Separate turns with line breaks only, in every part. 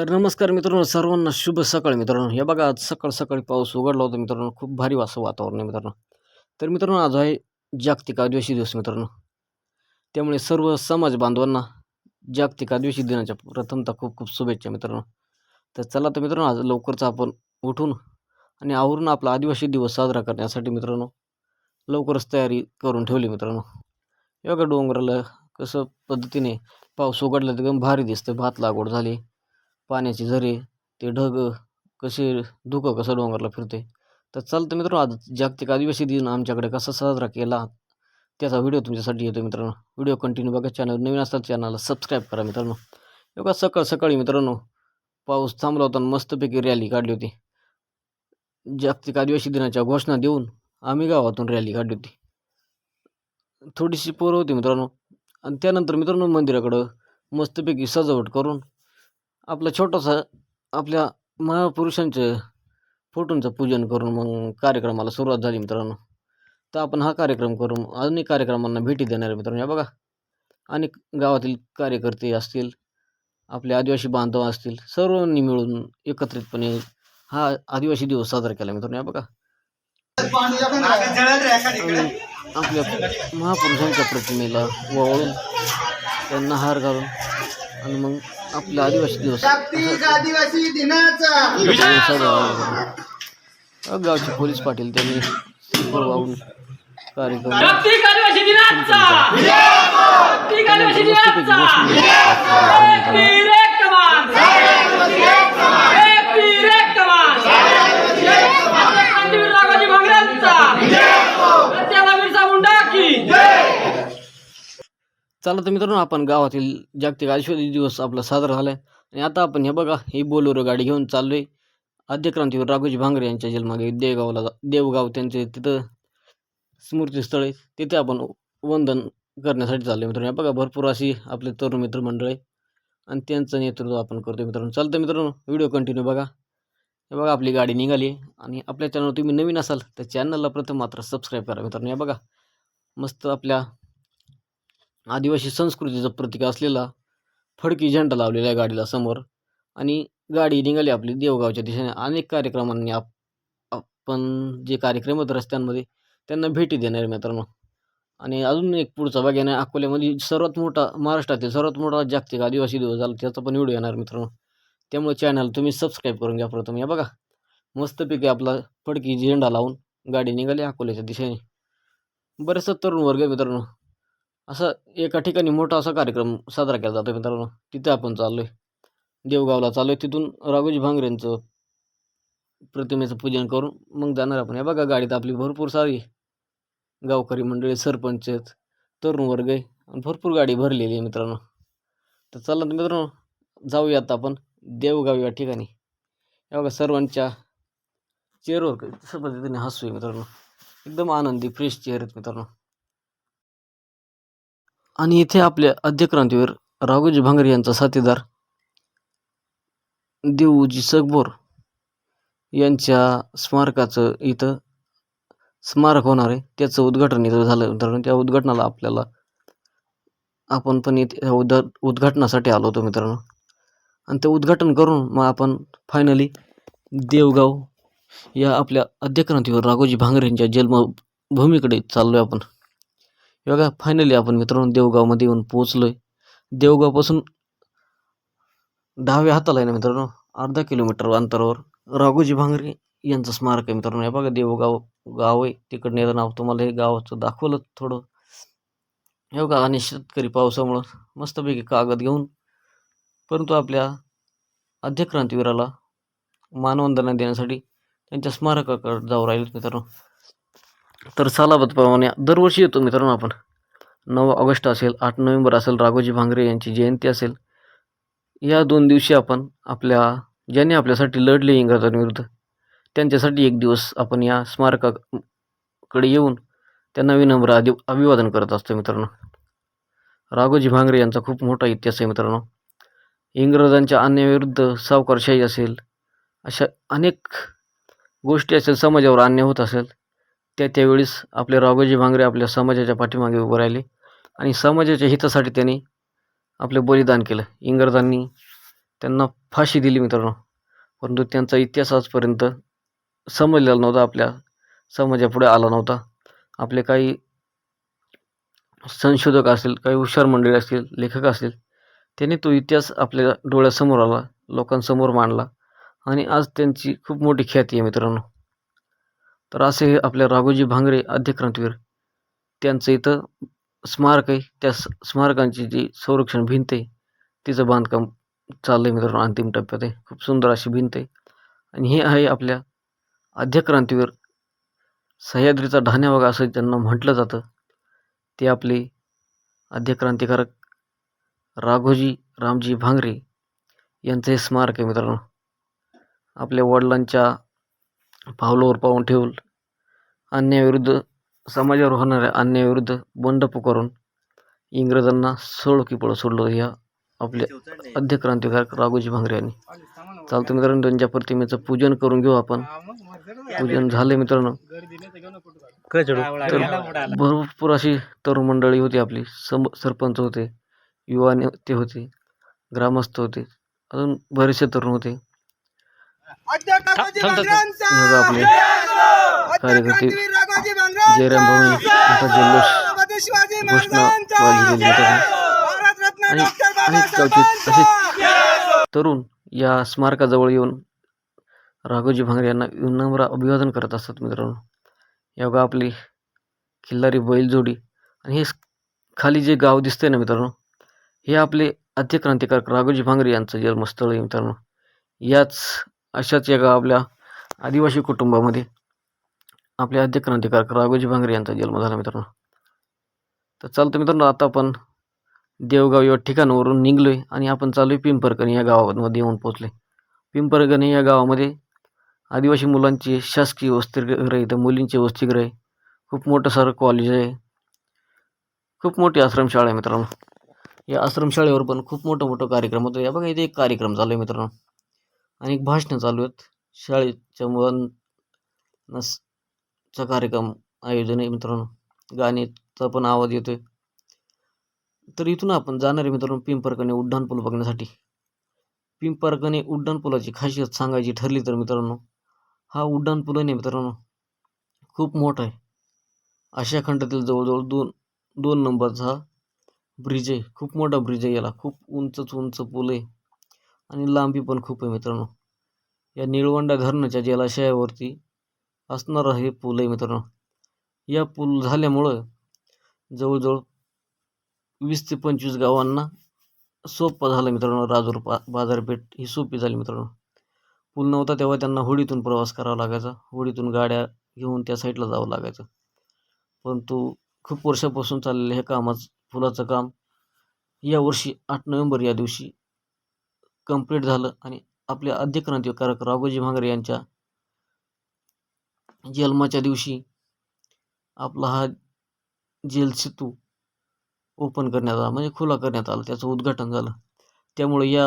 तर नमस्कार मित्रांनो सर्वांना शुभ सकाळ मित्रांनो. हे बघा आज सकाळ सकाळी पाऊस उघडला होता मित्रांनो. खूप भारी असं वातावरण आहे मित्रांनो. तर मित्रांनो आज आहे जागतिक आदिवासी दिवस मित्रांनो. त्यामुळे सर्व समाज बांधवांना जागतिक आदिवासी दिनाच्या प्रथमतः खूप खूप शुभेच्छा मित्रांनो. तर चला तर मित्रांनो आज लवकरच आपण उठून आणि आवरून आपला आदिवासी दिवस साजरा करण्यासाठी मित्रांनो लवकरच तयारी करून ठेवली मित्रांनो. हे बघा डोंगराला कसं पद्धतीने पाऊस उघडला तर एकदम भारी दिसतं भात लागवड झाली. पाण्याचे झरे ते ढग कसे धुकं कसं डोंगरला फिरते. तर चालतं मित्रांनो आज जागतिक आदिवासी दिन आमच्याकडे कसा साजरा केला त्याचा व्हिडिओ तुमच्यासाठी येतो मित्रांनो. व्हिडिओ कंटिन्यू बघा चॅनल नवीन असतात चॅनलला सबस्क्राईब करा मित्रांनो. बघा सकाळ सकाळी मित्रांनो पाऊस थांबला होता आणि मस्तपैकी रॅली काढली होती. जागतिक आदिवासी दिनाच्या घोषणा देऊन आम्ही गावातून रॅली काढली होती. थोडीशी पोरं होती मित्रांनो. आणि त्यानंतर मित्रांनो मंदिराकडं मस्तपैकी सजावट करून आपलं छोटंसं आपल्या महापुरुषांचं फोटोंचं पूजन करून मग कार्यक्रमाला सुरुवात झाली मित्रांनो. तर आपण हा कार्यक्रम करून अनेक कार्यक्रमांना भेटी देणार आहे मित्रांनो. या बघा अनेक गावातील कार्यकर्ते असतील आपले आदिवासी बांधव असतील सर्वांनी मिळून एकत्रितपणे हा आदिवासी दिवस साजरा केला मित्रांनो. या बघा. आपल्या महापुरुषांच्या प्रतिमेला वळून त्यांना हार घालून आणि मग आपला आदिवासी दिवस.
जागतिक आदिवासी दिनाचा.
साजरा गावचे पोलीस पाटील त्यांनी वाहून कार्यक्रम
जागतिक आदिवासी दिनाचा जागतिक आदिवासी दिनाचा एक वीर एक कमान एक वीर एक कमान आपल्या क्रांतीवीर राघोजी भांगऱ्यांचा सत्याला बिरसा मुंडा की
चला तर मित्रांनो आपण गावातील जागतिक आदिवासी दिवस आपला साजरा झाला आहे आणि आता आपण हे बघा ही बोलेरो गाडी घेऊन चाललो आहे आद्यक्रांतीवर राघोजी भांगरे यांच्या जन्मागे देवगावला जा- देवगाव त्यांचे तिथं स्मृतीस्थळ आहे. तिथे आपण वंदन करण्यासाठी चाललो आहे मित्रांनो. हे बघा भरपूर अशी आपले तरुण मित्रमंडळ आहे आणि त्यांचं नेतृत्व आपण करतो मित्रांनो. चालतं मित्रांनो व्हिडिओ कंटिन्यू बघा. हे बघा आपली गाडी निघाली आणि आपल्या चॅनल तुम्ही नवीन असाल तर चॅनलला प्रथम मात्र सबस्क्राईब करा मित्रांनो. हे बघा मस्त आपल्या आदिवासी संस्कृतीचं प्रतीक असलेला फडकी झेंडा लावलेला आहे गाडीला समोर. आणि गाडी निघाली आपली देवगावच्या दिशेने. अनेक कार्यक्रमांनी आप आपण जे कार्यक्रम होत रस्त्यांमध्ये त्यांना भेटी देणार मित्रांनो. आणि अजून एक पुढचा भाग येणार अकोल्यामध्ये सर्वात मोठा महाराष्ट्रातील सर्वात मोठा जागतिक आदिवासी दिवस झाला त्याचा पण व्हिडिओ येणार मित्रांनो. त्यामुळे चॅनल तुम्ही सबस्क्राईब करून घ्या प्रथम. या बघा मस्तपैकी आपला फडकी झेंडा लावून गाडी निघाली अकोल्याच्या दिशेने. बरेचसा तरुण वर्ग मित्रांनो असा एका ठिकाणी मोठा असा कार्यक्रम साजरा केला जातो मित्रांनो. तिथे आपण चाललो आहे देवगावला चाललो आहे तिथून राघोजी भांगरेंचं प्रतिमेचं पूजन करून मग जाणार आपण. या बघा गाडीत आपली भरपूर सारी गावकरी मंडळी सरपंच आहेत तरुण वर्ग आहे आणि भरपूर गाडी भरलेली आहे मित्रांनो. तर चला तर मित्रांनो जाऊयात आपण देवगाव या ठिकाणी. या बघा सर्वांच्या चेअरवर कशा पद्धतीने हसू आहे मित्रांनो. एकदम आनंदी फ्रेश चेअर आहेत मित्रांनो. आणि इथे आपल्या आद्यक्रांतीवर राघोजी भांगरे यांचा साथीदार देऊजी सगबोर यांच्या स्मारकाचं इथं स्मारक होणार आहे. त्याचं उद्घाटन इथं झालं. मित्रांनो त्या उद्घाटनाला आपल्याला आपण पण इथे उद्घा उद्घाटनासाठी आलो होतो मित्रांनो. आणि ते उद्घाटन करून मग आपण फायनली देवगाव या आपल्या आद्यक्रांतीवर राघोजी भांगरे यांच्या जन्मभूमीकडे चाललो आहे आपण. बघा फायनली आपण मित्रांनो देवगावमध्ये येऊन पोहोचलो आहे देवगावपासून दहाव्या हाताला आहे ना मित्रांनो अर्धा किलोमीटर अंतरावर राघोजी भांगरे यांचं स्मारक आहे मित्रांनो. हे बघा देवगाव गाव आहे तिकडनं येतं नाव तुम्हाला हे गावाचं दाखवलं थोडं. हे बघा आणि शेतकरी पावसामुळं मस्तपैकी कागद घेऊन परंतु आपल्या आद्यक्रांतीवीराला मानवंदना देण्यासाठी त्यांच्या स्मारकाकडे जाऊ राहिले मित्रांनो. तर सालाबतप्रमाणे दरवर्षी येतो मित्रांनो आपण. नऊ ऑगस्ट असेल आठ नोव्हेंबर असेल राघोजी भांगरे यांची जयंती असेल. या दोन दिवशी आपण आपल्या ज्यांनी आपल्यासाठी लढले इंग्रजांविरुद्ध त्यांच्यासाठी एक दिवस आपण या स्मारकाकडे येऊन त्यांना विनम्र आदि अभिवादन करत असतो मित्रांनो. राघोजी भांगरे यांचा खूप मोठा इतिहास आहे मित्रांनो. इंग्रजांच्या अन्यायाविरुद्ध सावकारशाही असेल अशा अनेक गोष्टी असेल समाजावर अन्याय होत असेल. त्या त्यावेळेस आपले राघोजी भांगरे आपल्या समाजाच्या पाठीमागे उभे राहिले आणि समाजाच्या हितासाठी त्यांनी आपले बलिदान केलं. इंग्रजांनी त्यांना फाशी दिली मित्रांनो. परंतु त्यांचा इतिहास आजपर्यंत समजलेला नव्हता आपल्या समाजापुढे आला नव्हता. आपले काही संशोधक असतील काही हुशार मंडळी असतील लेखक असतील त्यांनी तो इतिहास आपल्या डोळ्यासमोर आला लोकांसमोर मांडला. आणि आज त्यांची खूप मोठी ख्याती आहे मित्रांनो. तर असे हे आपल्या राघोजी भांगरे आद्यक्रांतीवीर त्यांचं इथं स्मारक आहे. त्या स स्मारकांची जी संरक्षण भिंत आहे तिचं बांधकाम चाललं आहे मित्रांनो अंतिम टप्प्यात आहे. खूप सुंदर अशी भिंत आहे. आणि हे आहे आपल्या आद्यक्रांतीवर सह्याद्रीचा ढाण्याबाग असं त्यांना म्हटलं जातं. ते आपले आद्यक्रांतिकारक राघोजी रामजी भांगरे यांचं हे स्मारक आहे मित्रांनो. आपल्या वडिलांच्या पावलावर पाऊल ठेवून अन्यायाविरुद्ध समाजावर होणाऱ्या अन्यायाविरुद्ध बंड पुकारून इंग्रजांना सोळकी पळ सोडलं या आपल्या क्रांतिकारक राघोजी भांगरे यांनी. चालतं मित्रांनो त्यांच्या प्रतिमेचं पूजन करून घेऊ आपण. पूजन झालं मित्रांनो. तर भरपूर अशी तरुण मंडळी होती आपली. सम सरपंच होते युवा नेते होते ग्रामस्थ होते अजून बरेचसे तरुण होते. आपले कार्यकर्ते जयराम जल्लोष घोषणा आणि अनेक गावचे असे तरुण या स्मारकाजवळ येऊन राघोजी भांगरे यांना विनम्र अभिवादन करत असतात मित्रांनो. या बघा आपली खिल्लारी बैलजोडी आणि हे खाली जे गाव दिसतंय ना मित्रांनो हे आपले आद्य क्रांतिकारक राघोजी भांगरे यांचं जन्मस्थळ आहे मित्रांनो. याच अशाच एका आपल्या आदिवासी कुटुंबामध्ये आपले आद्य क्रांतिकारक राघोजी भांगरे यांचा जन्म झाला मित्रांनो. तर चालतं मित्रांनो आता आपण देवगाव या ठिकाणावरून निघलोय आणि आपण चालू आहे पिंपरकणी या गावामध्ये येऊन पोचले पिंपरकणी या गावामध्ये आदिवासी मुलांची शासकीय वसतिगृह आहे तर मुलींचे वसतिगृह आहे. खूप मोठं सारं कॉलेज आहे. खूप मोठी आश्रमशाळा आहे मित्रांनो. या आश्रमशाळेवर पण खूप मोठं मोठं कार्यक्रम होतो. या बघा इथे एक कार्यक्रम चालू आहे मित्रांनो. अनेक भाषणं चालू आहेत. शाळेच्या मुलांना चा कार्यक्रम आयोजन आहे मित्रांनो. गाण्याचा पण आवाज येतोय. तर इथून आपण जाणार आहे मित्रांनो पिंपरकणे उड्डाणपूल बघण्यासाठी. पिंपरकणे उड्डाणपुलाची खासियत सांगायची ठरली तर मित्रांनो हा उड्डाणपूल आहे मित्रांनो खूप मोठा आहे. आशिया खंडातील जवळजवळ दोन दोन नंबरचा हा ब्रिज आहे. खूप मोठा ब्रिज आहे याला. खूप उंचच उंच पूल आहे. आणि लांबी पण खूप आहे मित्रांनो. या निळवंडा धरणाच्या जलाशयावरती असणारं हे पूल आहे मित्रांनो. या पूल झाल्यामुळं जवळजवळ वीस ते पंचवीस गावांना सोपं झालं मित्रांनो. राजूर पा बाजारपेठ ही सोपी झाली मित्रांनो. पूल नव्हता तेव्हा त्यांना होडीतून प्रवास करावा लागायचा. होडीतून गाड्या घेऊन त्या साईडला जावं लागायचं. परंतु खूप वर्षापासून चाललेलं हे कामाचं पुलाचं काम यावर्षी आठ नोव्हेंबर या दिवशी कंप्लीट झालं आणि आपले आद्य क्रांतिकारक राघोजी भांगरे यांच्या जन्माच्या दिवशी आपला हा जेल सेतू ओपन करण्यात आला म्हणजे खुला करण्यात आला त्याचं उद्घाटन झालं. त्यामुळे या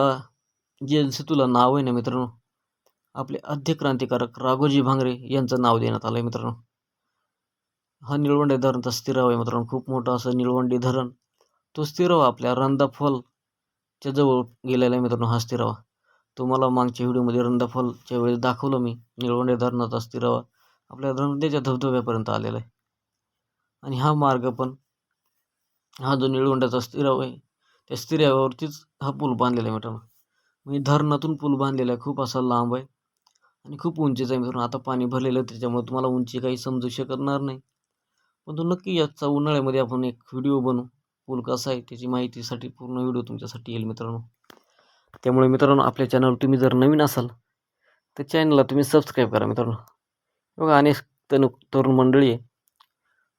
जेल सेतूला नाव आहे ना मित्रांनो? आपले आद्य क्रांतिकारक राघोजी भांगरे यांचं नाव देण्यात आलं आहे मित्रांनो. हा निळवंडे धरणचा स्थिराव आहे मित्रांनो खूप मोठा असं निळवंडी धरण तो स्थिरावा आपल्या रंदा च्या जवळ गेलेला आहे मित्रांनो हा स्थिरावा. तुम्हाला मागच्या व्हिडिओमध्ये रंदाफॉलच्या वेळेस दाखवलं मी निळवंडे धरणाचा स्थिरावा. आपल्या नर्मदेच्या धबधब्यापर्यंत आलेला आहे. आणि हा मार्ग पण हा जो निळवंड्याचा स्थिराव आहे त्या स्थिराव्यावरतीच हा पूल बांधलेला आहे मित्रांनो. म्हणजे धरणातून पूल बांधलेला आहे खूप असा लांब आहे आणि खूप उंचीचा आहे मित्रांनो. आता पाणी भरलेलं आहे त्याच्यामुळे तुम्हाला उंची काही समजू शकणार नाही. पण तो नक्की याचा उन्हाळ्यामध्ये आपण एक व्हिडिओ बनवू. पूल कसा आहे त्याची माहितीसाठी पूर्ण व्हिडिओ तुमच्यासाठी येईल मित्रांनो. त्यामुळे मित्रांनो आपल्या चॅनल तुम्ही जर नवीन असाल तर चॅनलला तुम्ही सबस्क्राईब करा मित्रांनो. बघा अनेक तनु तरुण मंडळी आहे.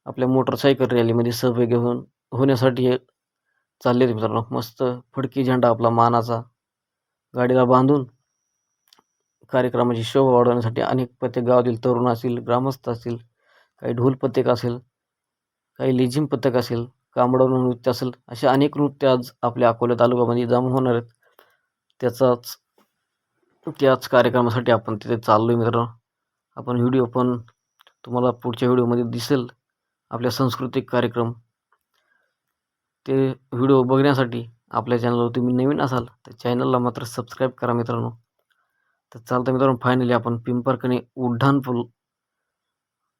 आपल्या मोटरसायकल रॅलीमध्ये सहभागी होऊन होण्यासाठी चालले आहेत मित्रांनो. मस्त फडकी झेंडा आपला मानाचा गाडीला बांधून कार्यक्रमाची शोभा वाढवण्यासाठी अनेक प्रत्येक गावातील तरुण असतील ग्रामस्थ असतील काही ढोल पथक असेल काही लेझिम पथक असेल कांबडवून नृत्य असेल असे अनेक नृत्य आज आपल्या अकोला तालुक्यामध्ये जमा होणार आहेत. त्याचाच त्याच कार्यक्रमासाठी आपण तिथे चाललो आहे मित्रांनो. आपण व्हिडिओ पण तुम्हाला पुढच्या व्हिडिओमध्ये दिसेल आपल्या सांस्कृतिक कार्यक्रम. ते व्हिडिओ बघण्यासाठी आपल्या चॅनलवर तुम्ही नवीन असाल तर चॅनलला मात्र सबस्क्राईब करा मित्रांनो. तर चालतं मित्रांनो फायनली आपण पिंपरकणे उड्डाणपूल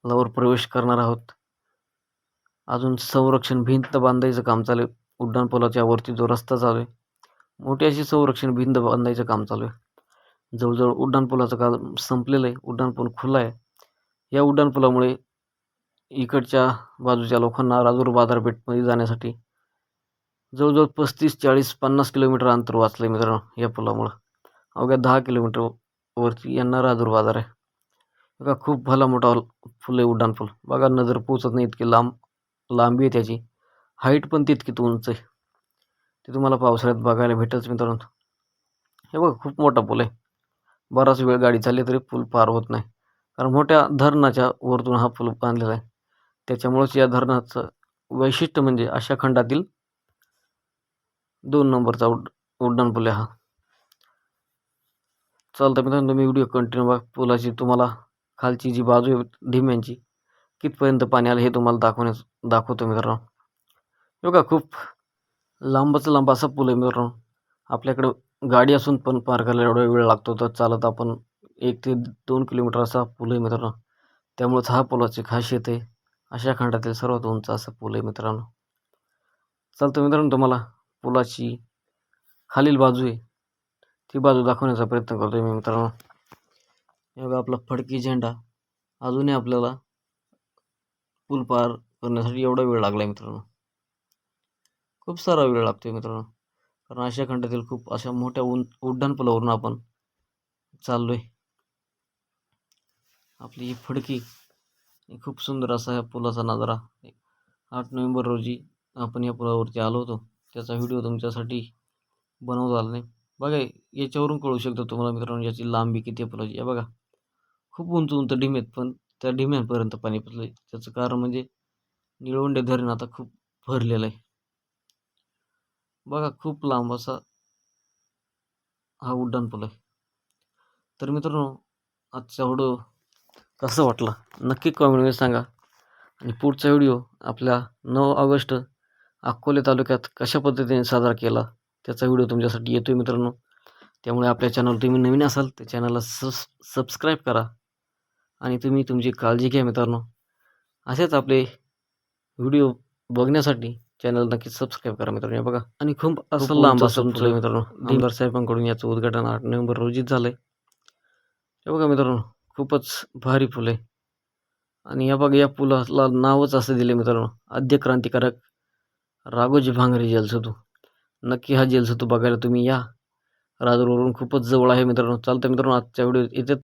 लावर प्रवेश करणार आहोत. अजून संरक्षण भिंत बांधायचं काम चालू आहे. उड्डाणपुलाच्या वरती जो रस्ता चालू आहे मोठी अशी संरक्षण भिंत बांधायचं काम चालू आहे. जवळजवळ उड्डाणपुलाचं काम संपलेलं आहे. उड्डाणपूल खुला आहे. या उड्डाणपुलामुळे इकडच्या बाजूच्या लोकांना राजूर बाजारपेठमध्ये जाण्यासाठी जवळजवळ पस्तीस चाळीस पन्नास किलोमीटर अंतर वाचलं आहे मित्रांनो या पुलामुळं. अवघ्या दहा किलोमीटर वरती यांना राजूर बाजार आहे. बघा खूप भला मोठा फुल आहे उड्डाणपूल बघा नजर पोचत नाही इतकी लांब. लांबी आहे त्याची. हाईट पण तितकीच उंच आहे. ते तुम्हाला पावसाळ्यात बघायला भेटेलच मित्रांनो. हे बघा खूप मोठा पूल आहे. बराच वेळ गाडी चालली तरी पूल पार होत नाही. कारण मोठ्या धरणाच्या वरतून हा पूल बांधलेला आहे. त्याच्यामुळेच या धरणाचं वैशिष्ट्य म्हणजे अशा खंडातील दोन नंबरचा उड उड्डाण पूल आहे हा. चालतं मित्रांनो तुम्ही व्हिडिओ कंटिन्यू बघा. पुलाची तुम्हाला खालची जी बाजू आहे धिम्यांची कितपर्यंत पाणी आलं हे तुम्हाला दाखवण्यास दाखवतो मित्रांनो. हे बघा खूप लांबच लांब असा पूल आहे मित्रांनो. आपल्याकडं गाडी असून पण पार करायला एवढा वेळ लागतो तर चालत आपण एक ते दोन किलोमीटर असा पूल आहे मित्रांनो. त्यामुळेच हा पुलाची खासियत आहे. अशा खंडातील सर्वात उंच असा पूल आहे मित्रांनो. चालतं मित्रांनो तुम्हाला पुलाची खालील बाजू आहे. ती बाजू दाखवण्याचा प्रयत्न करतो मी मित्रांनो. हे बघा आपला फडकी झेंडा. अजूनही आपल्याला पूल पार करण्यासाठी एवढा वेळ लागला आहे मित्रांनो. खूप सारा वेळ लागतो आहे मित्रांनो. कारण आशिया खंडातील खूप अशा मोठ्या उन उड्डाणपुलावरून आपण चाललो आहे आपली ही फडकी खूप सुंदर असा ह्या पुलाचा नजारा. आठ नोव्हेंबर रोजी आपण या पुलावरती आलो होतो. त्याचा व्हिडिओ तुमच्यासाठी बनवता आला नाही. बघा याच्यावरून कळू शकतो तुम्हाला मित्रांनो याची लांबी किती आहे पुलाची. या बघा खूप उंच उंच डिम आहेत पण त्या ढिम्यांपर्यंत पाणी पोचलं आहे त्याचं कारण म्हणजे निळवंडे धरण आता खूप भरलेलं आहे. बघा खूप लांब असा हा उड्डाण पूल आहे. तर मित्रांनो आजचा व्हिडिओ कसं वाटला? नक्की कॉमेंटमध्ये सांगा. आणि पुढचा व्हिडिओ आपल्या नऊ ऑगस्ट अकोले तालुक्यात कशा पद्धतीने साजरा केला त्याचा व्हिडिओ तुमच्यासाठी येतो आहे मित्रांनो. त्यामुळे आपल्या चॅनल तुम्ही नवीन असाल तर चॅनलला सबस सबस्क्राईब करा. आणि तुम्ही तुमची काळजी घ्या मित्रांनो. असेच आपले व्हिडिओ बघण्यासाठी चॅनल नक्की सबस्क्राईब करा मित्रांनो. बघा आणि खूप असं लांब असं आहे मित्रांनो. आमदार साहेबांकडून याचं उद्घाटन आठ नोव्हेंबर रोजीच झालं आहे हे बघा मित्रांनो खूपच भारी फुल आहे. आणि या बघा या पुलाला नावच असं दिले मित्रांनो. आद्य क्रांतिकारक राघोजी भांगरे जलसेतू. नक्की हा जलसेतू बघायला तुम्ही या. राजूरवरून खूपच जवळ आहे मित्रांनो. चालतं मित्रांनो आजच्या व्हिडिओ इथे